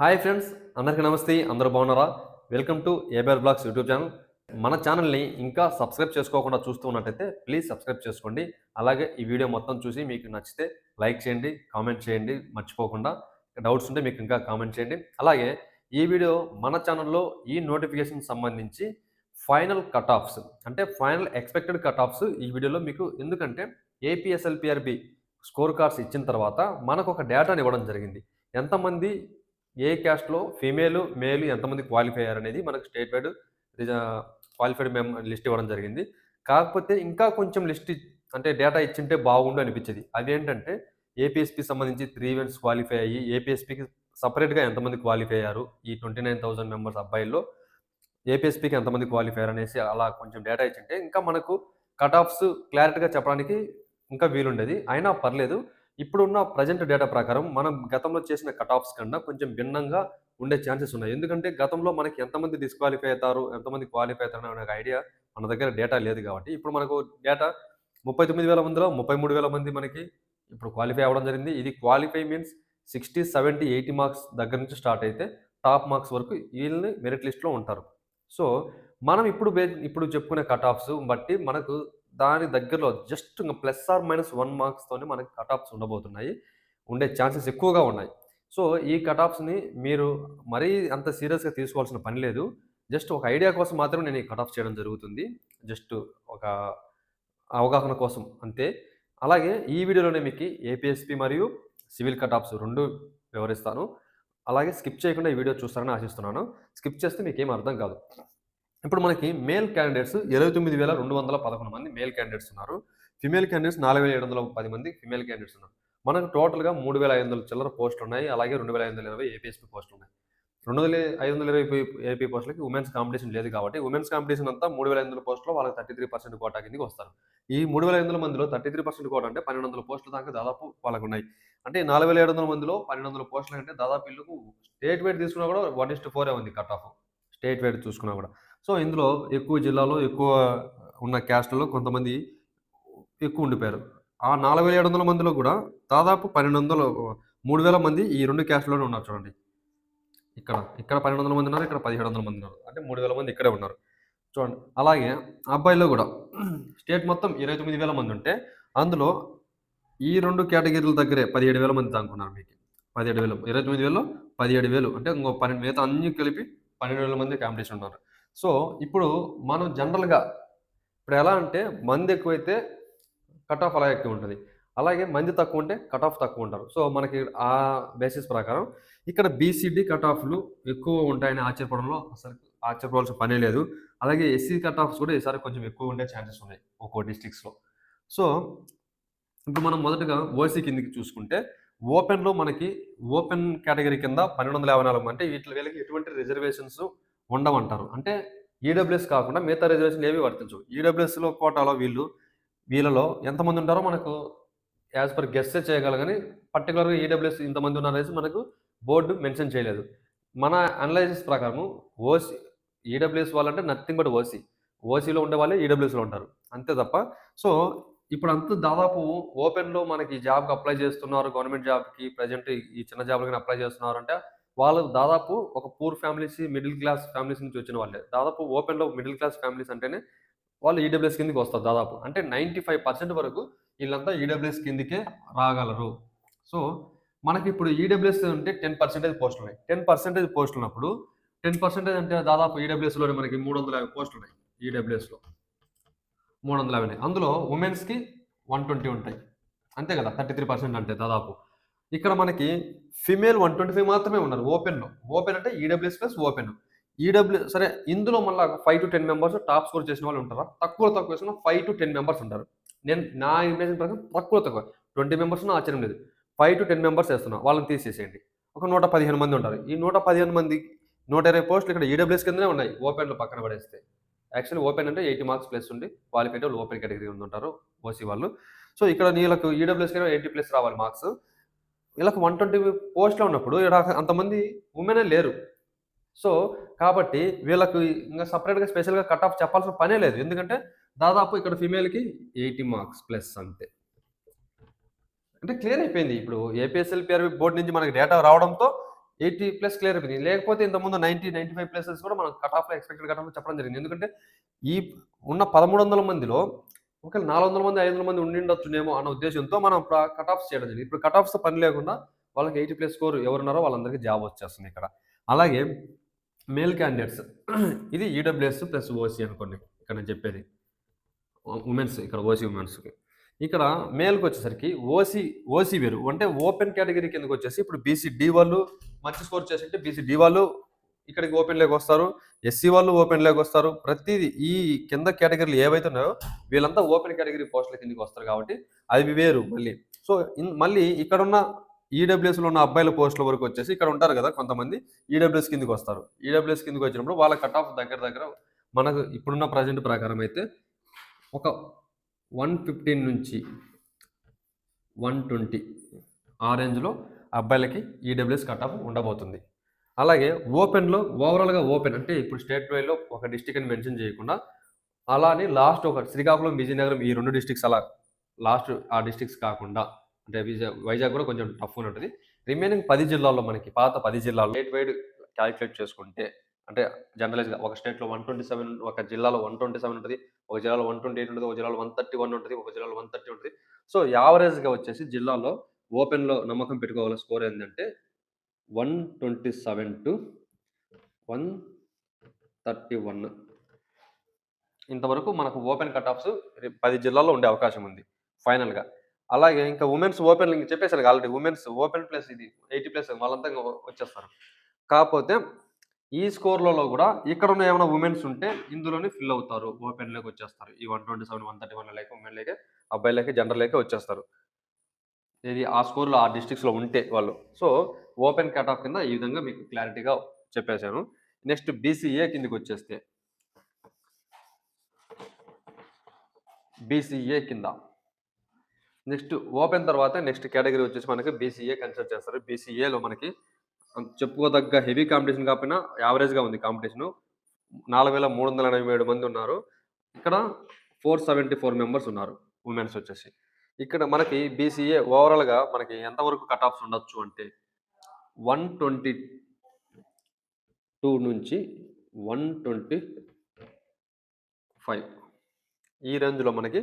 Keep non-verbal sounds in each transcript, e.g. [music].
Hi friends అందరికీ నమస్తే అందరూ బాగున్నారా? Welcome to ABR blogs YouTube channel మన ఛానల్ని ఇంకా సబ్స్క్రైబ్ చేసుకోకుండా చూస్తూ ఉన్నట్టయితే ప్లీజ్ సబ్స్క్రైబ్ చేసుకోండి. అలాగే ఈ వీడియో మొత్తం చూసి మీకు నచ్చితే లైక్ చేయండి కామెంట్ చేయండి మర్చిపోకుండా. డౌట్స్ ఉంటే మీకు ఇంకా కామెంట్ చేయండి. అలాగే ఈ వీడియో మన ఛానల్లో ఈ నోటిఫికేషన్ సంబంధించి ఫైనల్ కట్ ఆఫ్స్ అంటే ఫైనల్ ఎక్స్పెక్టెడ్ కట్ ఆఫ్స్ ఈ వీడియోలో మీకు ఎందుకంటే ఏపీఎస్ఎల్పిఆర్బి స్కోర్ కార్డ్స్ ఇచ్చిన తర్వాత మనకు ఒక డేటాని ఇవ్వడం జరిగింది. ఎంతమంది ఏ క్యాస్ట్లో ఫీమేల్ మేల్ ఎంతమంది క్వాలిఫై అయ్యారు అనేది మనకు స్టేట్ వైడ్ క్వాలిఫైడ్ మెమ్ లిస్ట్ ఇవ్వడం జరిగింది. కాకపోతే ఇంకా కొంచెం లిస్ట్ అంటే డేటా ఇచ్చింటే బాగుండు అనిపించేది. అదేంటంటే ఏపీఎస్పి సంబంధించి త్రీ ఈవెంట్స్ క్వాలిఫై అయ్యి ఏపీఎస్పికి సపరేట్గా ఎంతమంది క్వాలిఫై అయ్యారు? ఈ ట్వంటీ నైన్ థౌసండ్ మెంబర్స్ అబ్బాయిల్లో ఏపీఎస్పికి ఎంతమంది క్వాలిఫై అయ్యారు అనేసి అలా కొంచెం డేటా ఇచ్చింటే ఇంకా మనకు కట్ ఆఫ్స్ క్లారిటీగా చెప్పడానికి ఇంకా వీలుండేది. అయినా పర్లేదు ఇప్పుడున్న ప్రజెంట్ డేటా ప్రకారం మనం గతంలో చేసిన కట్ ఆఫ్స్ కన్నా కొంచెం భిన్నంగా ఉండే ఛాన్సెస్ ఉన్నాయి. ఎందుకంటే గతంలో మనకి ఎంతమంది డిస్క్వాలిఫై అవుతారు ఎంతమంది క్వాలిఫై అవుతారు అనే ఐడియా మన దగ్గర డేటా లేదు కాబట్టి ఇప్పుడు మనకు డేటా ముప్పై తొమ్మిది వేల మందిలో ముప్పై మూడు వేల మంది మనకి ఇప్పుడు క్వాలిఫై అవ్వడం జరిగింది. ఇది qualify means sixty seventy eighty marks దగ్గర నుంచి స్టార్ట్ అయితే టాప్ మార్క్స్ వరకు వీళ్ళని మెరిట్ లిస్ట్లో ఉంటారు. సో మనం ఇప్పుడు బే- ఇప్పుడు చెప్పుకునే కట్ ఆఫ్స్ బట్టి మనకు దాని దగ్గరలో జస్ట్ ఇంకా ప్లస్ ఆర్ మైనస్ వన్ మార్క్స్తోనే మనకి కట్ ఆఫ్స్ ఉండబోతున్నాయి. ఉండే ఛాన్సెస్ ఎక్కువగా ఉన్నాయి. సో ఈ కట్ ఆఫ్స్ని మీరు మరీ అంత సీరియస్గా తీసుకోవాల్సిన పని లేదు. జస్ట్ ఒక ఐడియా కోసం మాత్రం నేను ఈ కట్ ఆఫ్ చేయడం జరుగుతుంది. జస్ట్ ఒక అవగాహన కోసం అంతే. అలాగే ఈ వీడియోలోనే మీకు ఏపీఎస్పి మరియు సివిల్ కట్ ఆఫ్స్ రెండు వివరిస్తాను. అలాగే స్కిప్ చేయకుండా ఈ వీడియో చూస్తారని ఆశిస్తున్నాను. స్కిప్ చేస్తే మీకు ఏం అర్థం కాదు. ఇప్పుడు మనకి మేల్ క్యాండిడేట్స్ ఇరవై తొమ్మిది వేల రెండు వందల పదకొండు మంది మేల్ క్యాండిడేట్స్ ఉన్నారు. ఫిమేల్ క్యాండిడేట్స్ నాలుగు వేల ఏడు వందల పది మంది ఫిమేల్ క్యాండిడేట్స్ ఉన్నారు. మనకు టోటల్గా మూడు వేల ఐదు వందల చిల్లర పోస్టులు ఉన్నాయి. అలాగే రెండు వేల ఐదు వందల ఇరవై ఏపీఎస్పీ పోస్టులు ఉన్నాయి. రెండు వందల ఐదు వందల ఇరవై ఏపీ పోస్టులకి ఉమెన్స్ కాంపిటీషన్ లేదు కాబట్టి ఉమెన్స్ కాంపిటీషన్ అంతా మూడు వేల ఐదు వందల పోస్టులో వాళ్ళకి థర్టీ త్రీ పర్సెంట్ కోటా కిందకి వస్తారు. ఈ మూడు వేల ఐదు వందల మందిలో థర్టీ త్రీ పర్సెంట్ కోట అంటే పన్నెండు వందల పోస్టుల దాకా దాదాపు వాళ్ళకు ఉన్నాయి. అంటే నాలుగు వేల ఏడు వందల మందిలో పన్నెండు వందల పోస్టులు అంటే దాదాపు ఇల్లుకు స్టేట్ వైడ్ తీసుకున్నా కూడా వన్ ఇస్ట్ ఫోరే ఉంది కట్ ఆఫ్. స్టేట్ వైడ్ చూసుకున్నా కూడా. సో ఇందులో ఎక్కువ జిల్లాలో ఎక్కువ ఉన్న క్యాస్ట్లో కొంతమంది ఎక్కువ ఉండిపోయారు. ఆ నాలుగు వేల ఏడు వందల మందిలో కూడా దాదాపు పన్నెండు వందలు మూడు వేల మంది ఈ రెండు క్యాస్ట్లోనే ఉన్నారు చూడండి. ఇక్కడ ఇక్కడ పన్నెండు వందల మంది ఉన్నారు ఇక్కడ పదిహేడు వందల మంది ఉన్నారు. అంటే మూడు వేల మంది ఇక్కడే ఉన్నారు. చూడండి. అలాగే అబ్బాయిలో కూడా స్టేట్ మొత్తం ఇరవై తొమ్మిది వేల మంది ఉంటే అందులో ఈ రెండు కేటగిరీల దగ్గరే పదిహేడు వేల మంది దానుకున్నారు మీకు. పదిహేడు వేలు ఇరవై తొమ్మిది వేలు పదిహేడు వేలు అంటే ఇంకో పన్నెండు మిగతా అన్ని కలిపి పన్నెండు వేల మంది కాంపిటీషన్ ఉన్నారు. సో ఇప్పుడు మనం జనరల్గా ఇప్పుడు ఎలా అంటే మంది ఎక్కువైతే కట్ ఆఫ్ అలా ఎక్కువ ఉంటుంది. అలాగే మంది తక్కువ ఉంటే కట్ ఆఫ్ తక్కువ ఉంటారు. సో మనకి ఆ బేసిస్ ప్రకారం ఇక్కడ బీసీడీ కట్ ఆఫ్లు ఎక్కువ ఉంటాయని ఆశ్చర్యపడంలో అసలు ఆశ్చర్యపడాల్సిన పనే లేదు. అలాగే ఎస్సీ కట్ ఆఫ్స్ కూడా ఈసారి కొంచెం ఎక్కువ ఉండే ఛాన్సెస్ ఉన్నాయి ఒక్కో డిస్టిక్స్లో సో ఇప్పుడు మనం మొదటగా ఓసీ కిందకి చూసుకుంటే ఓపెన్లో మనకి ఓపెన్ కేటగిరీ కింద పన్నెండు వందల యాభై నాలుగు అంటే వీటి వీళ్ళకి ఎటువంటి రిజర్వేషన్స్ ఉండమంటారు. అంటే ఈడబ్ల్యూఎస్ కాకుండా మిగతా రిజర్వేషన్ ఏవి వర్తించవు. ఈడబ్ల్యూఎస్లో కోటాలో వీళ్ళు వీళ్ళలో ఎంతమంది ఉంటారో మనకు యాజ్ పర్ గెస్ట్ చేయగలగాని పర్టికులర్గా ఈడబ్ల్యూఎస్ ఇంతమంది ఉన్నారనేసి మనకు బోర్డు మెన్షన్ చేయలేదు. మన అనలైసిస్ ప్రకారం ఓసీ ఈడబ్ల్యూఎస్ వాళ్ళంటే నథింగ్ బట్ ఓసీ. ఓసీలో ఉండే వాళ్ళే ఈడబ్ల్యూఎస్లో ఉంటారు. అంతే తప్ప సో ఇప్పుడు అంత దాదాపు ఓపెన్లో మనకి జాబ్కి అప్లై చేస్తున్నారు గవర్నమెంట్ జాబ్కి ప్రజెంట్ ఈ చిన్న జాబ్లకి అప్లై చేస్తున్నారు అంటే వాళ్ళు దాదాపు ఒక poor families middle class families నుంచి వచ్చిన వాళ్ళే. దాదాపు ఓపెన్లో మిడిల్ క్లాస్ ఫ్యామిలీస్ అంటేనే వాళ్ళు ఈడబ్ల్యూఎస్ కిందకి వస్తారు దాదాపు. అంటే నైంటీ ఫైవ్ పర్సెంట్ వరకు వీళ్ళంతా ఈడబ్ల్యూఎస్ కిందకే రాగలరు. సో మనకి ఇప్పుడు ఈడబ్ల్యూఎస్ ఉంటే టెన్ పర్సెంటేజ్ పోస్టులు ఉన్నాయి. టెన్ పర్సెంటేజ్ పోస్టులు ఉన్నప్పుడు టెన్ పర్సెంటేజ్ అంటే దాదాపు ఈడబ్ల్యూఎస్లోనే మనకి మూడు వందల యాభై పోస్టులు ఉన్నాయి ఈడబ్ల్యూఎస్లో మూడు వందల యాభై అందులో ఉమెన్స్కి వన్ ట్వంటీ ఉంటాయి. అంతే కదా? థర్టీ త్రీ పర్సెంట్ అంటే దాదాపు. ఇక్కడ మనకి ఫిమేల్ వన్ ట్వంటీ ఫైవ్ మాత్రమే ఉన్నారు ఓపెన్లో ఓపెన్ అంటే ఈడబ్ల్యూఎస్ ప్లస్ ఓపెన్ ఈడబ్ల్యూ సరే ఇందులో మళ్ళీ five to ten members top score చేసిన వాళ్ళు ఉంటారా? తక్కువ తక్కువ వేసిన ఫైవ్ టు టెన్ మెంబర్స్ ఉంటారు. నేను నా ఇమేజ్ ప్రకారం తక్కువ తక్కువ. ట్వంటీ మెంబర్స్ ఆశ్చర్యం లేదు. ఫైవ్ టు టెన్ మెంబర్స్ వేస్తున్నా వాళ్ళని తీసేసేయండి. ఒక నూట పదిహేను మంది ఉంటారు. ఈ నూట పదిహేను మంది నూట ఇరవై పోస్టులు ఇక్కడ ఈడబ్ల్యూఎస్ కిందనే ఉన్నాయి. ఓపెన్లో పక్కన పడేస్తే. యాక్చువల్లీ ఓపెన్ అంటే ఎయిటీ మార్క్స్ ప్లస్ ఉండి క్వాలిఫైడ్ వాళ్ళు ఓపెన్ కేటగిరీ ఉంటారు. ఓసీ వాళ్ళు. సో ఇక్కడ నీళ్ళకు ఈడబ్ల్యూఎస్ కింద ఎయిటీ ప్లస్ రావాలి మార్క్స్ వీళ్ళకి వన్ ట్వంటీ పోస్ట్లో ఉన్నప్పుడు ఇక్కడ అంతమంది ఉమెనే లేరు. సో కాబట్టి వీళ్ళకు ఇంకా సపరేట్గా స్పెషల్గా కట్ ఆఫ్ చెప్పాల్సిన పనే లేదు. ఎందుకంటే దాదాపు ఇక్కడ ఫీమేల్కి ఎయిటీ మార్క్స్ ప్లస్ అంతే. అంటే క్లియర్ అయిపోయింది. ఇప్పుడు ఏపీఎస్ఎల్ పిఆర్బి బోర్డు నుంచి మనకి డేటా రావడంతో ఎయిటీ ప్లస్ క్లియర్ అయిపోయింది. లేకపోతే ఇంతకుముందు నైంటీ నైంటీ ఫైవ్ ప్లేసెస్ కూడా మనం కట్ ఆఫ్లో ఎక్స్పెక్టెడ్ కట్ ఆఫ్ చెప్పడం జరిగింది. ఎందుకంటే ఈ ఉన్న పదమూడు వందల మందిలో ఒకవేళ నాలుగు వందల మంది ఐదు వందల మంది ఉండిండొచ్చునేమో అన్న ఉద్దేశంతో మనం కట్ ఆఫ్ చేయడం జరిగింది. ఇప్పుడు కట్ ఆఫ్స్ పని లేకుండా వాళ్ళకి ఎయిటీ ప్లస్ స్కోర్ ఎవరున్నారో వాళ్ళందరికీ జాబ్ వచ్చేస్తుంది ఇక్కడ. అలాగే మేల్ క్యాండిడేట్స్ [clears throat] ఇది ఈడబ్ల్యూఎస్ ప్లస్ ఓసీ అనుకోండి ఇక్కడ నేను చెప్పేది. ఉమెన్స్ ఇక్కడ ఓసీ ఉమెన్స్కి. ఇక్కడ మేల్కి వచ్చేసరికి ఓసీ ఓసీ వేరు. అంటే ఓపెన్ కేటగిరీ కిందకి వచ్చేసి ఇప్పుడు బీసీ డి వాళ్ళు మంచి స్కోర్ చేసింటే బీసీ డి వాళ్ళు ఇక్కడికి ఓపెన్ లేక వస్తారు. ఎస్సీ వాళ్ళు ఓపెన్ లేక వస్తారు. ప్రతిదీ ఈ కింద కేటగిరీలు ఏవైతే ఉన్నాయో వీళ్ళంతా ఓపెన్ కేటగిరీ పోస్టుల కిందకి వస్తారు కాబట్టి అవి వేరు మళ్ళీ. సో మళ్ళీ ఇక్కడ ఉన్న ఈడబ్ల్యూఎస్లో ఉన్న అబ్బాయిల పోస్టుల వరకు వచ్చేసి ఇక్కడ ఉంటారు కదా కొంతమంది ఈడబ్ల్యూఎస్ కిందకి వస్తారు. ఈడబ్ల్యూఎస్ కిందకి వచ్చినప్పుడు వాళ్ళ కట్ ఆఫ్ దగ్గర దగ్గర మనకు ఇప్పుడున్న ప్రజెంట్ ప్రకారం అయితే ఒక వన్ ఫిఫ్టీన్ నుంచి వన్ ట్వంటీ ఆ రేంజ్లో అబ్బాయిలకి ఈడబ్ల్యూఎస్ కట్ ఆఫ్ ఉండబోతుంది. అలాగే ఓపెన్లో ఓవరాల్గా ఓపెన్ అంటే ఇప్పుడు స్టేట్ వైడ్లో ఒక డిస్టిక్ అని మెన్షన్ చేయకుండా అలానే లాస్ట్ ఒక శ్రీకాకుళం విజయనగరం ఈ రెండు డిస్టిక్స్ అలా లాస్ట్ ఆ డిస్టిక్స్ కాకుండా అంటే విజయ వైజాగ్ కూడా కొంచెం టఫ్ ఉంటుంది. రిమైనింగ్ పది జిల్లాల్లో మనకి పాత పది జిల్లాల్లో స్టేట్ వైడ్ క్యాలిక్యులేట్ చేసుకుంటే అంటే జనరలైజ్గా ఒక స్టేట్లో వన్ ట్వంటీ సెవెన్ ఒక జిల్లాలో వన్ ట్వంటీ సెవెన్ ఉంటుంది ఒక జిల్లాలో వన్ ట్వంటీ ఎయిట్ ఉంటుంది ఒక జిల్లాలో వన్ థర్టీ వన్ ఉంటుంది ఒక జిల్లాలో వన్ థర్టీ ఉంటుంది. సో యావరేజ్గా వచ్చేసి జిల్లాలో ఓపెన్లో నమ్మకం పెట్టుకోగల స్కోర్ ఏంటంటే one twenty seven to one thirty one. ఇంతవరకు మనకు ఓపెన్ కట్ ఆఫ్స్ పది జిల్లాల్లో ఉండే అవకాశం ఉంది ఫైనల్గా. అలాగే ఇంకా ఉమెన్స్ ఓపెన్ ఇంక చెప్పేసారు ఆల్రెడీ ఉమెన్స్ ఓపెన్ ప్లస్ ఇది ఎయిటీ ప్లస్ వాళ్ళంతా వచ్చేస్తారు. కాకపోతే ఈ స్కోర్లలో కూడా ఇక్కడ ఉన్న ఏమైనా ఉమెన్స్ ఉంటే ఇందులోనే ఫిల్ అవుతారు ఓపెన్లోకి వచ్చేస్తారు. ఈ one twenty seven one thirty one లేక ఉమెన్ లేక అబ్బాయిలకి జనరల్ లేక వచ్చేస్తారు. ఇది ఆ స్కోర్లో ఆ డిస్ట్రిక్ట్స్లో ఉంటే వాళ్ళు. సో ఓపెన్ కట్ ఆఫ్ కింద ఈ విధంగా మీకు క్లారిటీగా చెప్పేశాను. నెక్స్ట్ బీసీఏ కిందకి వచ్చేస్తే. బీసీఏ కింద. నెక్స్ట్ ఓపెన్ తర్వాత నెక్స్ట్ కేటగిరీ వచ్చేసి మనకి బీసీఏ కన్సిడర్ చేస్తారు. బీసీఏలో మనకి చెప్పుకోదగ్గ హెవీ కాంపిటీషన్ కాకపోయినా యావరేజ్గా ఉంది కాంపిటీషను. నాలుగు వేల మూడు వందల ఎనభై ఏడు మంది ఉన్నారు. ఇక్కడ ఫోర్ సెవెంటీ ఫోర్ మెంబర్స్ ఉన్నారు ఉమెన్స్ వచ్చేసి. ఇక్కడ మనకి బీసీఏ ఓవరాల్గా మనకి ఎంతవరకు కట్ ఆఫ్స్ ఉండొచ్చు అంటే వన్ ట్వంటీ టూ నుంచి వన్ ట్వంటీ ఫైవ్ ఈ రేంజ్లో మనకి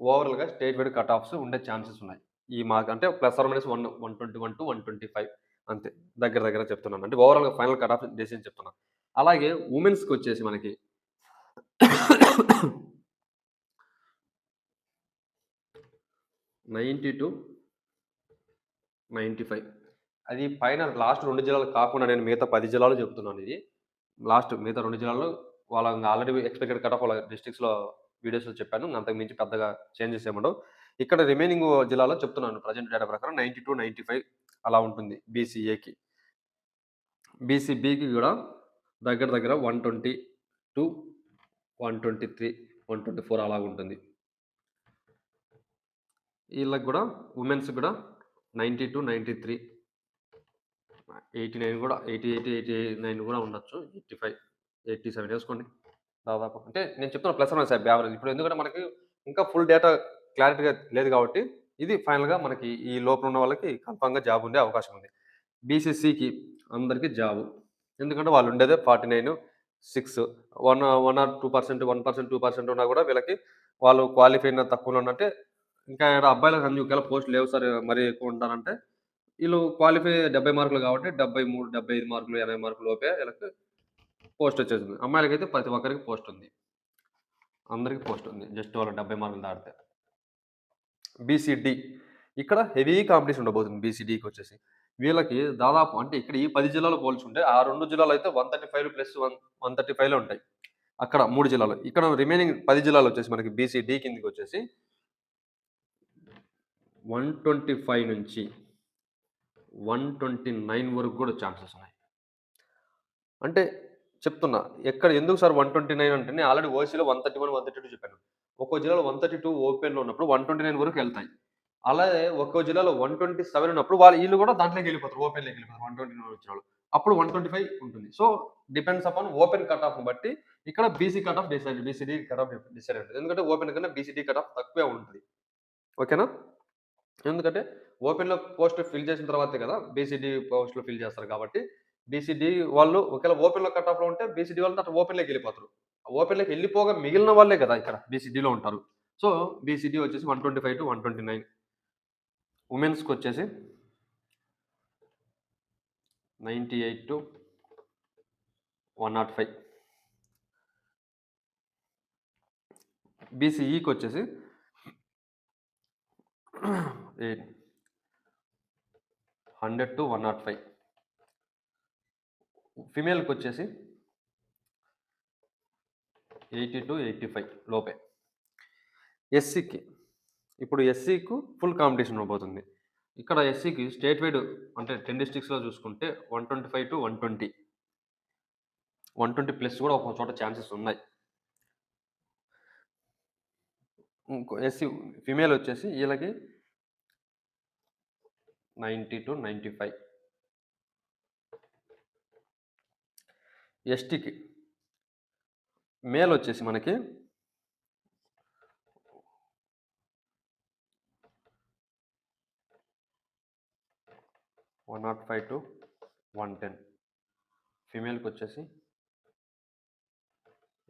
ఓవరాల్గా స్టేట్ వైడ్ కట్ ఆఫ్స్ ఉండే ఛాన్సెస్ ఉన్నాయి. ఈ మార్క్ అంటే plus or minus one one twenty one to one twenty five అంతే. దగ్గర దగ్గర చెప్తున్నాను. అంటే ఓవరాల్గా ఫైనల్ కట్ ఆఫ్ డెసిషన్ చెప్తున్నాను. అలాగే ఉమెన్స్కి వచ్చేసి మనకి నైంటీ టు నైంటీ ఫైవ్. అది పైన లాస్ట్ రెండు జిల్లాలు కాకుండా నేను మిగతా పది జిల్లాలు చెప్తున్నాను ఇది. లాస్ట్ మిగతా రెండు జిల్లాలు వాళ్ళ ఆల్రెడీ ఎక్స్పెక్టెడ్ కట్ ఆఫ్ వాళ్ళ డిస్ట్రిక్ట్స్లో వీడియోస్లో చెప్పాను. అంతకు మించి పెద్దగా చేంజెస్ ఏముండవు. ఇక్కడ రిమైనింగ్ జిల్లాలో చెప్తున్నాను ప్రజెంట్ డేటా ప్రకారం నైంటీ టు నైంటీ ఫైవ్ అలా ఉంటుంది బీసీఏకి బీసీబీకి కూడా దగ్గర దగ్గర one twenty to one twenty three one twenty four అలా ఉంటుంది. వీళ్ళకి కూడా ఉమెన్స్ కూడా ninety to ninety three. Eighty nine కూడా ఎయిటీ ఎయిటీ ఎయిటీ నైన్ కూడా ఉండొచ్చు. ఎయిటీ ఫైవ్ ఎయిటీ సెవెన్ వేసుకోండి. దాదాపు. అంటే నేను చెప్తున్నా ప్లస్ వన్ సార్ యావరేజ్. ఇప్పుడు ఎందుకంటే మనకి ఇంకా ఫుల్ డేటా క్లారిటీగా లేదు కాబట్టి ఇది ఫైనల్గా మనకి ఈ లోపల ఉన్న వాళ్ళకి కన్ఫామ్గా జాబ్ ఉండే అవకాశం ఉంది. బీసీసీకి అందరికీ జాబు. ఎందుకంటే వాళ్ళు ఉండేదే forty nine six. One one or two percent one percent two percent ఉన్నా కూడా వీళ్ళకి వాళ్ళు క్వాలిఫై అయిన తక్కువలో ఉన్నట్టే ఇంకా ఇక్కడ అబ్బాయిలకు అన్ని ఒకవేళ పోస్ట్ లేవు సార్ మరీ ఎక్కువ ఉంటారంటే వీళ్ళు క్వాలిఫై డెబ్బై మార్కులు కాబట్టి డెబ్బై మూడు డెబ్బై ఐదు మార్కులు ఎనభై మార్కులు లోపే వీళ్ళకి పోస్ట్ వచ్చేసింది. అమ్మాయిలకి అయితే ప్రతి ఒక్కరికి పోస్ట్ ఉంది. అందరికి పోస్ట్ ఉంది. జస్ట్ వాళ్ళు డెబ్బై మార్కులు దాటితే. బీసీడి. ఇక్కడ హెవీ కాంపిటీషన్ ఉండబోతుంది బీసీడీకి వచ్చేసి. వీళ్ళకి దాదాపు అంటే ఇక్కడ ఈ పది జిల్లాలు పోల్చుంటే ఆ రెండు జిల్లాలు అయితే one thirty five plus one one thirty ఫైవ్లో ఉంటాయి. అక్కడ మూడు జిల్లాలు. ఇక్కడ రిమైనింగ్ పది జిల్లాలు వచ్చేసి మనకి బీసీడీ కిందకి వచ్చేసి వన్ ట్వంటీ ఫైవ్ నుంచి వన్ ట్వంటీ నైన్ వరకు కూడా ఛాన్సెస్ ఉన్నాయి. అంటే చెప్తున్నా ఎక్కడ ఎందుకు సార్ వన్ ట్వంటీ నైన్ అంటే నేను already ఓసీలో one thirty one one thirty two చెప్పాను. ఒక్కో జిల్లాలో వన్ థర్టీ టూ ఓపెన్లో ఉన్నప్పుడు వన్ ట్వంటీ నైన్ వరకు వెళ్తాయి. అలాగే ఒక్కో జిల్లాలో వన్ ట్వంటీ సెవెన్ ఉన్నప్పుడు వాళ్ళు వీళ్ళు కూడా దాంట్లోకి వెళ్ళిపోతారు ఓపెన్లోకి వెళ్ళిపోతారు వన్ ట్వంటీ నైన్ వచ్చిన వాళ్ళు. అప్పుడు వన్ ట్వంటీ ఫైవ్ ఉంటుంది. So depends upon open cut off బట్టి ఇక్కడ BC cut off decide BCD cut off decide ఉంటుంది. ఎందుకంటే ఓపెన్ కన్నా బీసీడీ కట్ ఆఫ్ తక్కువే ఉంటుంది. ఓకేనా? ఎందుకంటే ఓపెన్లో పోస్ట్ ఫిల్ చేసిన తర్వాతే కదా బీసీడీ పోస్ట్లో ఫిల్ చేస్తారు కాబట్టి బీసీడీ వాళ్ళు ఒకవేళ ఓపెన్లో కట్ ఆఫ్లో ఉంటే బీసీడీ వాళ్ళు అట్లా ఓపెన్లోకి వెళ్ళిపోతారు. ఓపెన్లోకి వెళ్ళిపోగా మిగిలిన వాళ్ళే కదా ఇక్కడ బీసీడీలో ఉంటారు. సో బీసీడీ వచ్చేసి one twenty five to one twenty nine. ఉమెన్స్కి వచ్చేసి ninety eight to one not five. బీసీఈకి వచ్చేసి eight hundred to one not five. ఫిమేల్కి వచ్చేసి ఎయిటీ టు ఎయిటీ ఫైవ్ లోపే. ఎస్సీకి. ఇప్పుడు ఎస్సీకు ఫుల్ కాంపిటీషన్ ఉండబోతుంది. ఇక్కడ ఎస్సీకి స్టేట్ వైడ్ అంటే టెన్ డిస్ట్రిక్ట్స్లో చూసుకుంటే one twenty five to one twenty. One twenty plus కూడా ఒక చోట ఛాన్సెస్ ఉన్నాయి. ఇంకో ఎస్సీ ఫిమేల్ వచ్చేసి వీళ్ళకి నైంటీ టు నైంటీ ఫైవ్. ఎస్టీకి మేల్ వచ్చేసి మనకి one not five to one ten. ఫీమేల్కి వచ్చేసి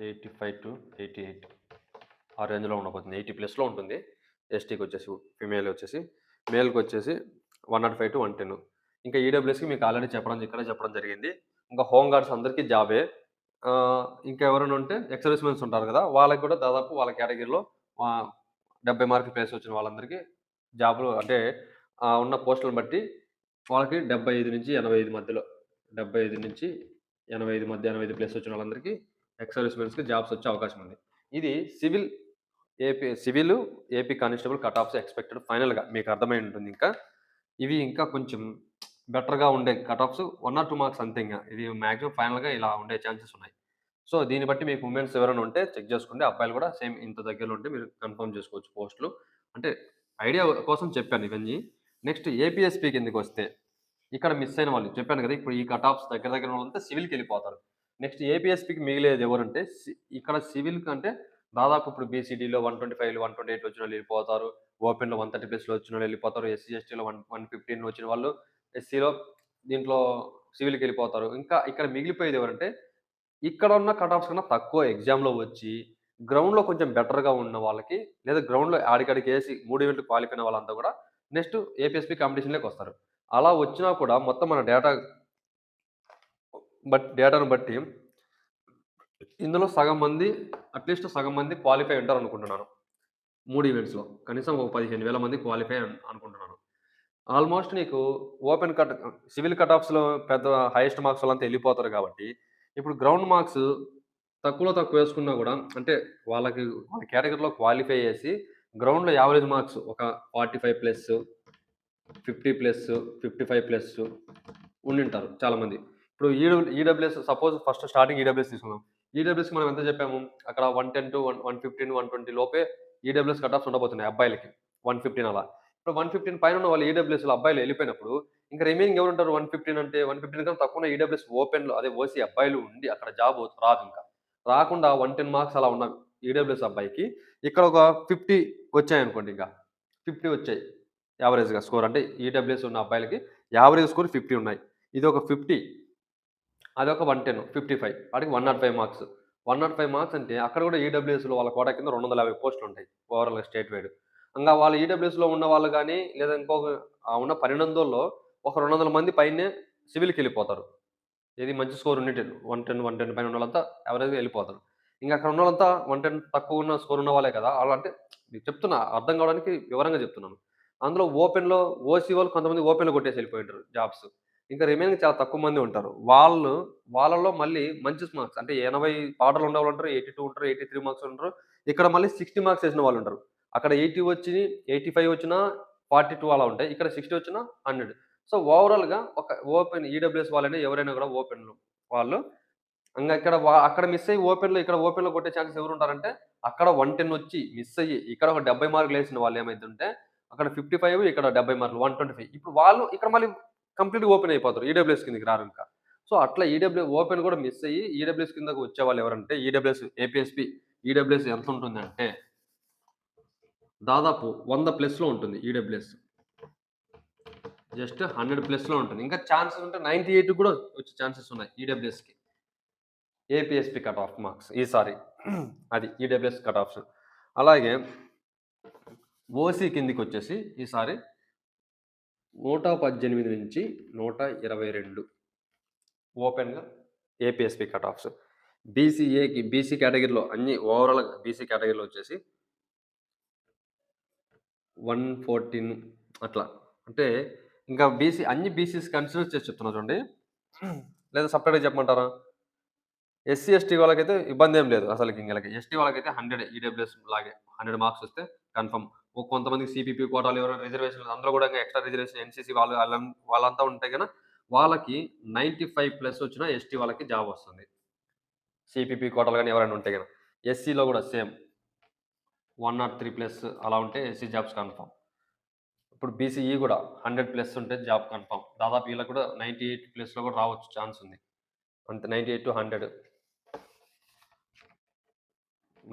eighty five to eighty eight. ఆ రేంజ్లో ఉండబోతుంది. ఎయిటీ ప్లస్లో ఉంటుంది. ఎస్టీకి వచ్చేసి ఫిమేల్ వచ్చేసి. మేల్కి వచ్చేసి one not five to one ten. ఇంకా ఈడబ్ల్యూఎస్కి మీకు ఆల్రెడీ చెప్పడం ఇక్కడ చెప్పడం జరిగింది. ఇంకా హోమ్ గార్డ్స్ అందరికీ జాబే. ఇంకా ఎవరైనా ఉంటే ఎక్సర్విస్మెన్స్ ఉంటారు కదా వాళ్ళకి కూడా దాదాపు వాళ్ళ కేటగిరీలో డెబ్బై మార్కులు ప్లేస్ వచ్చిన వాళ్ళందరికీ జాబులు అంటే ఉన్న పోస్టులను బట్టి వాళ్ళకి డెబ్బై ఐదు నుంచి ఎనభై ఐదు మధ్యలో డెబ్బై ఐదు నుంచి ఎనభై ఐదు మధ్య ఎనభై ఐదు ప్లేస్ వచ్చిన వాళ్ళందరికీ ఎక్సర్విస్మెన్స్కి జాబ్స్ వచ్చే అవకాశం ఉంది. ఇది civil AP civil AP constable cut offs expected ఫైనల్గా మీకు అర్థమై ఉంటుంది ఇంకా. ఇవి ఇంకా కొంచెం బెటర్గా ఉండే cut offs one or two marks అంతే ఇంకా ఇది మ్యాక్సిమం ఫైనల్గా ఇలా ఉండే ఛాన్సెస్ ఉన్నాయి. సో దీన్ని బట్టి మీకు ఉమెన్స్ ఎవరైనా ఉంటే చెక్ చేసుకోండి. అబ్బాయిలు కూడా సేమ్ ఇంత దగ్గరలో ఉంటే మీరు కన్ఫర్మ్ చేసుకోవచ్చు పోస్టులు. అంటే ఐడియా కోసం చెప్పాను ఇవన్నీ. నెక్స్ట్ ఏపీఎస్పీ కిందకి వస్తే ఇక్కడ మిస్ అయిన వాళ్ళు చెప్పాను కదా ఇప్పుడు ఈ కట్ ఆఫ్స్ దగ్గర దగ్గర వాళ్ళంతా సివిల్కి వెళ్ళిపోతారు. నెక్స్ట్ ఏపీఎస్పీకి మిగిలేది ఎవరంటే సి- ఇక్కడ సివిల్ కంటే దాదాపు ఇప్పుడు బీసీడీలో one twenty five one twenty eight వచ్చిన వాళ్ళు వెళ్ళిపోతారు. ఓపెన్లో వన్ థర్టీ ప్లస్లో వచ్చిన వాళ్ళు వెళ్ళిపోతారు ఎస్సీ ఎస్టీలో వన్ వన్ ఫిఫ్టీన్ వచ్చిన వాళ్ళు ఎస్సీలో దీంట్లో సివిల్కి వెళ్ళిపోతారు. ఇంకా ఇక్కడ మిగిలిపోయేది ఎవరంటే ఇక్కడ ఉన్న కట్ ఆఫ్స్ కన్నా తక్కువ ఎగ్జామ్లో వచ్చి గ్రౌండ్లో కొంచెం బెటర్గా ఉన్న వాళ్ళకి లేదా గ్రౌండ్లో ఆడికాడికి వేసి మూడు ఈవెంట్లు క్వాలిఫై అయిన వాళ్ళంతా కూడా నెక్స్ట్ ఏపీఎస్పీ కాంపిటీషన్లోకి వస్తారు. అలా వచ్చినా కూడా మొత్తం మన డేటా బట్ డేటాను బట్టి ఇందులో సగం మంది అట్లీస్ట్ సగం మంది క్వాలిఫై ఉంటారు అనుకుంటున్నాను మూడు ఈవెంట్స్లో కనీసం ఒక పదిహేను వేల మంది క్వాలిఫై అనుకుంటున్నాను ఆల్మోస్ట్ నీకు ఓపెన్ కట్ సివిల్ కట్ ఆఫ్స్లో పెద్ద హైయెస్ట్ మార్క్స్ వాళ్ళంతా వెళ్ళిపోతారు కాబట్టి ఇప్పుడు గ్రౌండ్ మార్క్స్ తక్కువలో తక్కువ వేసుకున్నా కూడా అంటే వాళ్ళకి వాళ్ళ కేటగిరీలో క్వాలిఫై చేసి గ్రౌండ్లో యావరేజ్ మార్క్స్ ఒక forty five plus fifty plus fifty five plus ఉండింటారు చాలామంది. ఇప్పుడు EW EWS suppose first starting EWS తీసుకున్నాం ఈడబ్ల్యూఎస్ మనం ఎంత చెప్పాము? అక్కడ one ten to one one fifteen one twenty లోపే ఈడబ్ల్యూఎస్ కట్ ఆఫ్స్ ఉండబోతున్నాయి అబ్బాయిలకి. వన్ ఫిఫ్టీన్ అలా. ఇప్పుడు వన్ ఫిఫ్టీన్ పైన ఉన్న వాళ్ళు ఈడబ్ల్యూఎస్లో అబ్బాయిలు వెళ్ళిపోయినప్పుడు ఇంకా రిమైనింగ్ ఎవరు ఉంటారు వన్ ఫిఫ్టీన్ అంటే వన్ ఫిఫ్టీన్ కన్నా తక్కువ ఈడబ్ల్యూఎస్ ఓపెన్లో అదే ఓసీ అబ్బాయిలు ఉండి అక్కడ జాబ్ రాదు ఇంకా. రాకుండా వన్ టెన్ మార్క్స్ అలా ఉన్న ఈడబ్ల్యూఎస్ అబ్బాయికి ఇక్కడ ఒక ఫిఫ్టీ వచ్చాయి అనుకోండి ఇంకా. ఫిఫ్టీ వచ్చాయి యావరేజ్గా స్కోర్. అంటే ఈడబ్ల్యూఎస్ ఉన్న అబ్బాయిలకి యావరేజ్ స్కోర్ ఫిఫ్టీ ఉన్నాయి. ఇది ఒక ఫిఫ్టీ అదొక వన్ టెన్ ఫిఫ్టీ ఫైవ్. వాటికి one not five marks. One not five marks అంటే అక్కడ కూడా ఈడబ్ల్యూఎస్లో వాళ్ళ కోట కింద రెండు వందల యాభై పోస్టులు ఉంటాయి ఓవరాల్గా స్టేట్ వైడ్. ఇంకా వాళ్ళ ఈడబ్ల్యూఎస్లో ఉన్న వాళ్ళు కానీ లేదా ఇంకొక ఉన్న పన్నెండు ఒక రెండు వందల మంది పైనే సివిల్కి వెళ్ళిపోతారు. ఇది మంచి స్కోర్ ఉండే వన్ టెన్ వన్ టెన్ పైన ఉన్న వాళ్ళంతా ఎవరైతే వెళ్ళిపోతారు. ఇంకా అక్కడ ఉన్న వాళ్ళంతా వన్ టెన్ తక్కువ ఉన్న స్కోర్ ఉన్న వాళ్ళే కదా అలా అంటే మీకు చెప్తున్నా అర్థం కావడానికి వివరంగా చెప్తున్నాను. అందులో ఓపెన్లో ఓసీ వాళ్ళు కొంతమంది ఓపెన్లో కొట్టేసి వెళ్ళిపోయింటారు జాబ్స్. ఇంకా రిమైనింగ్ చాలా తక్కువ మంది ఉంటారు. వాళ్ళు వాళ్ళలో మళ్ళీ మంచి మార్క్స్ అంటే ఎనభై పాటలు ఉండే వాళ్ళు ఉంటారు ఎయిటీ టూ ఉంటారు ఎయిటీ త్రీ మార్క్స్ ఉంటారు. ఇక్కడ మళ్ళీ సిక్స్టీ మార్క్స్ వేసిన వాళ్ళు ఉంటారు. అక్కడ ఎయిటీ వచ్చి ఎయిటీ ఫైవ్ వచ్చినా ఫార్టీ టూ అలా ఉంటాయి. ఇక్కడ సిక్స్టీ వచ్చినా హండ్రెడ్. సో ఓవరాల్గా ఒక ఓపెన్ ఈడబ్ల్యూఎస్ వాళ్ళైనా ఎవరైనా కూడా ఓపెన్లు వాళ్ళు. ఇంకా ఇక్కడ అక్కడ మిస్ అయ్యి ఓపెన్లో ఇక్కడ ఓపెన్లో కొట్టే ఛాన్సెస్ ఎవరు ఉంటారంటే అక్కడ వన్ టెన్ వచ్చి మిస్ అయ్యి ఇక్కడ ఒక డెబ్బై మార్కులు వేసిన వాళ్ళు ఏమైతుంటే అక్కడ ఫిఫ్టీ ఫైవ్ ఇక్కడ డెబ్బై మార్కులు వన్ ట్వంటీ ఫైవ్ ఇప్పుడు వాళ్ళు ఇక్కడ మళ్ళీ కంప్లీట్ ఓపెన్ అయిపోతారు ఈడబ్ల్యూఎస్ కిందకి రారు ఇంకా సో అట్లా ఈడబ్ల్యూ ఓపెన్ కూడా మిస్ అయ్యి ఈడబ్ల్యూఎస్ కిందకు వచ్చే వాళ్ళు ఎవరంటే ఈడబ్ల్యూఎస్ ఏపీఎస్పి ఈడబ్ల్యూఎస్ ఎంత ఉంటుందంటే దాదాపు వంద ప్లస్లో ఉంటుంది ఈడబ్ల్యూఎస్ జస్ట్ హండ్రెడ్ ప్లస్లో ఉంటుంది. ఇంకా ఛాన్సెస్ ఉంటే నైంటీ ఎయిట్ కూడా వచ్చే ఛాన్సెస్ ఉన్నాయి ఈడబ్ల్యూఎస్కి ఏపీఎస్పి కట్ ఆఫ్ మార్క్స్ ఈసారి అది ఈడబ్ల్యూఎస్ కట్ ఆఫ్స్ అలాగే ఓసీ కిందికి వచ్చేసి ఈసారి నూట పద్దెనిమిది నుంచి నూట ఇరవై రెండు. ఓపెన్గా ఏపీఎస్పి కట్ ఆఫ్స్ బీసీఏకి బీసీ కేటగిరీలో అన్ని ఓవరాల్ బీసీ కేటగిరీలో వచ్చేసి వన్ ఫోర్టీన్ అట్లా. అంటే ఇంకా బీసీ అన్ని బీసీస్ కన్సిడర్ చేసి చెప్తున్నా చూడండి. లేదా సపరేట్గా చెప్పమంటారా? ఎస్సీ ఎస్టీ వాళ్ళకైతే ఇబ్బంది ఏం లేదు అసలు ఇంకలకి ఎస్టీ వాళ్ళకైతే హండ్రెడ్ ఈడబ్ల్యూఎస్ లాగే హండ్రెడ్ మార్క్స్ వస్తే కన్ఫర్మ్. కొంతమందికి సిపిపి కోటాలు ఎవరైనా రిజర్వేషన్ అందులో కూడా ఎక్స్ట్రా రిజర్వేషన్ ఎన్సీసీ వాళ్ళు వాళ్ళంతా ఉంటాయి కదా వాళ్ళకి నైంటీ ఫైవ్ ప్లస్ వచ్చిన ఎస్టీ వాళ్ళకి జాబ్ వస్తుంది. సిపిపి కోటాలు కానీ ఎవరైనా ఉంటే కదా ఎస్సీలో కూడా same one not three plus అలా ఉంటే ఎస్సీ జాబ్స్ కన్ఫామ్ ఇప్పుడు బీసీఈ కూడా హండ్రెడ్ ప్లస్ ఉంటే జాబ్ కన్ఫామ్ దాదాపు వీళ్ళకి కూడా నైంటీ ఎయిట్ ప్లస్లో కూడా రావచ్చు ఛాన్స్ ఉంది. అంతే ninety eight to hundred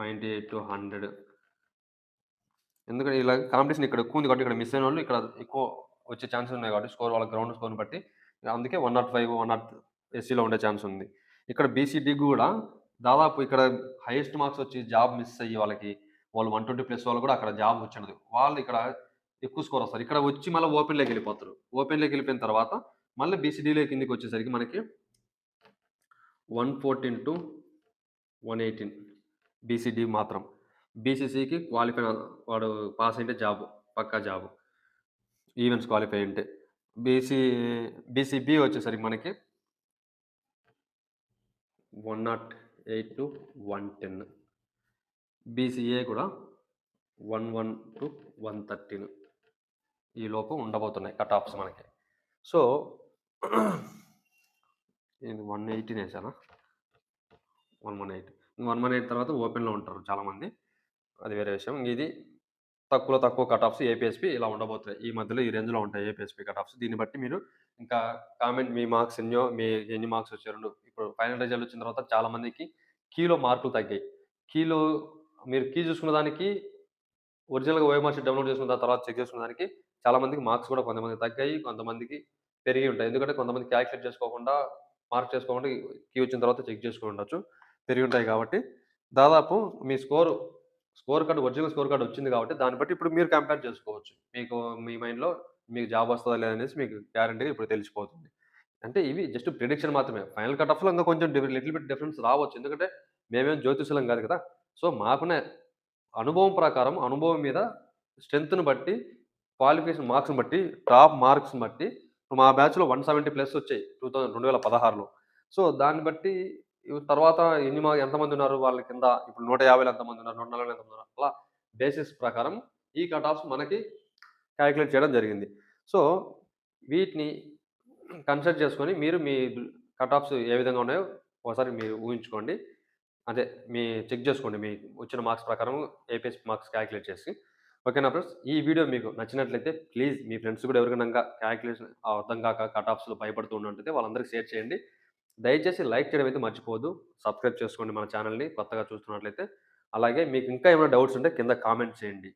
ninety eight to hundred ఎందుకంటే ఇలా కాంపిటీషన్ ఇక్కడ ఎక్కువ ఉంది కాబట్టి ఇక్కడ మిస్ అయిన వాళ్ళు ఇక్కడ ఎక్కువ వచ్చే ఛాన్సెస్ ఉన్నాయి కాబట్టి స్కోర్ వాళ్ళ గ్రౌండ్ స్కోర్ని బట్టి అందుకే one not five one not ఎస్సీలో ఉండే ఛాన్స్ ఉంది. ఇక్కడ బీసీడీ కూడా దాదాపు ఇక్కడ హైయెస్ట్ మార్క్స్ వచ్చి జాబ్ మిస్ అయ్యి వాళ్ళకి వాళ్ళు వన్ ట్వంటీ ప్లస్ వాళ్ళు కూడా అక్కడ జాబ్ వచ్చినది. వాళ్ళు ఇక్కడ ఎక్కువ స్కోర్ వస్తారు. ఇక్కడ వచ్చి మళ్ళీ ఓపెన్లోకి వెళ్ళిపోతారు. ఓపెన్లోకి వెళ్ళిపోయిన తర్వాత మళ్ళీ బీసీడీలో కిందికి వచ్చేసరికి మనకి one fourteen to one eighteen BCD మాత్రం. బీసీసీకి క్వాలిఫై వాడు పాస్ అయితే జాబ్ పక్కా జాబ్ ఈవెంట్స్ క్వాలిఫై ఉంటే బీసీ బీసీబీ వచ్చేసరికి మనకి one not eight to one ten BCA కూడా one one to one thirteen ఈ లోపు ఉండబోతున్నాయి కట్ ఆఫ్స్ మనకి. సో ఇది one eighteen వేసానా? One one eight one one eight తర్వాత ఓపెన్లో ఉంటారు చాలామంది. అది వేరే విషయం. ఇది తక్కువలో తక్కువ కట్ ఆఫ్స్ ఏపీఎస్పి ఇలా ఉండబోతాయి ఈ మధ్యలో ఈ రేంజ్లో ఉంటాయి ఏపీఎస్పి కట్ ఆఫ్స్ దీన్ని బట్టి మీరు ఇంకా కామెంట్ మీ మార్క్స్ ఎన్నో మీ ఎన్ని మార్క్స్ వచ్చారు ఇప్పుడు ఫైనల్ రిజల్ట్ వచ్చిన తర్వాత చాలా మందికి కీలో మార్కులు తగ్గాయి. కీలో మీరు కీ చూసుకున్న దానికి ఒరిజినల్గా ఓఎంఆర్సీ డౌన్లోడ్ చేసుకున్న తర్వాత చెక్ చేసుకున్న దానికి చాలా మందికి మార్క్స్ కూడా కొంతమంది తగ్గాయి కొంతమందికి పెరిగి ఉంటాయి. ఎందుకంటే కొంతమంది క్యాల్కులేట్ చేసుకోకుండా మార్క్ చేసుకోకుండా కీ వచ్చిన తర్వాత చెక్ చేసుకుని ఉండొచ్చు. పెరిగి ఉంటాయి కాబట్టి దాదాపు మీ score score card original score card వచ్చింది కాబట్టి దాన్ని బట్టి ఇప్పుడు మీరు కంపేర్ చేసుకోవచ్చు. మీకు మీ మైండ్లో మీకు జాబ్ వస్తుందా లేదనేసి మీకు గ్యారంటీగా ఇప్పుడు తెలిసిపోతుంది. అంటే ఇవి జస్ట్ ప్రిడిక్షన్ మాత్రమే. ఫైనల్ కట్ ఆఫ్లో ఇంకా కొంచెం లిటిల్ బిట్ డిఫరెన్స్ రావచ్చు. ఎందుకంటే మేమేం జ్యోతిషులం కాదు కదా! సో మాకునే అనుభవం ప్రకారం అనుభవం మీద స్ట్రెంత్ని బట్టి క్వాలిఫికేషన్ మార్క్స్ని బట్టి టాప్ మార్క్స్ని బట్టి మా బ్యాచ్లో వన్ సెవెంటీ ప్లస్ వచ్చాయి టూ థౌసండ్ రెండు వేల పదహారులో. సో దాన్ని బట్టి తర్వాత ఎన్ని మా ఎంతమంది ఉన్నారు వాళ్ళ కింద? ఇప్పుడు నూట యాభైలో ఎంతమంది ఉన్నారు? నూట నలభై ఎంతమంది ఉన్నారు? అలా బేసిస్ ప్రకారం ఈ కట్ ఆఫ్స్ మనకి క్యాలిక్యులేట్ చేయడం జరిగింది. సో వీటిని కన్సిడర్ చేసుకొని మీరు మీ కట్ ఆఫ్స్ ఏ విధంగా ఉన్నాయో ఒకసారి మీరు ఊహించుకోండి. అదే మీ చెక్ చేసుకోండి. మీ వచ్చిన మార్క్స్ ప్రకారం ఏపీఎస్ మార్క్స్ క్యాలిక్యులేట్ చేసి. ఓకేనా ఫ్రెండ్స్ ఈ వీడియో మీకు నచ్చినట్లయితే ప్లీజ్ మీ ఫ్రెండ్స్ కూడా ఎవరికైనా క్యాలిక్యులేషన్ అర్థం కాక కట్ ఆఫ్స్లో భయపడుతూ ఉన్నట్టయితే వాళ్ళందరికీ షేర్ చేయండి. దయచేసి లైక్ చేయడం అయితే మర్చిపోవద్దు. సబ్స్క్రైబ్ చేసుకోండి మన ఛానల్ని కొత్తగా చూస్తున్నట్లయితే. అలాగే మీకు ఇంకా ఏమైనా డౌట్స్ ఉంటే కింద కామెంట్ చేయండి.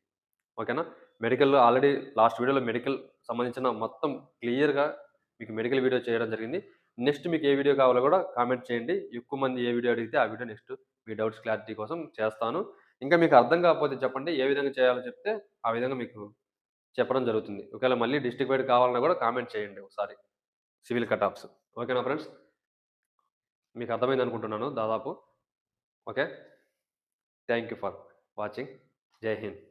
ఓకేనా? మెడికల్లో ఆల్రెడీ లాస్ట్ వీడియోలో మెడికల్ సంబంధించిన మొత్తం క్లియర్గా మీకు మెడికల్ వీడియో చేయడం జరిగింది. నెక్స్ట్ మీకు ఏ వీడియో కావాలో కూడా కామెంట్ చేయండి. ఎక్కువ మంది ఏ వీడియో అడిగితే ఆ వీడియో నెక్స్ట్ మీ డౌట్స్ క్లారిటీ కోసం చేస్తాను. ఇంకా మీకు అర్థం కాకపోతే చెప్పండి. ఏ విధంగా చేయాలో చెప్తే ఆ విధంగా మీకు చెప్పడం జరుగుతుంది. ఒకవేళ మళ్ళీ డిస్ట్రిక్ట్ వైడ్ కావాలన్నా కూడా కామెంట్ చేయండి ఒకసారి. Civil cut offs. ఓకేనా ఫ్రెండ్స్? మీకు అర్థమైంది అనుకుంటున్నాను దాదాపు. Okay? Thank you for watching. జై హింద్.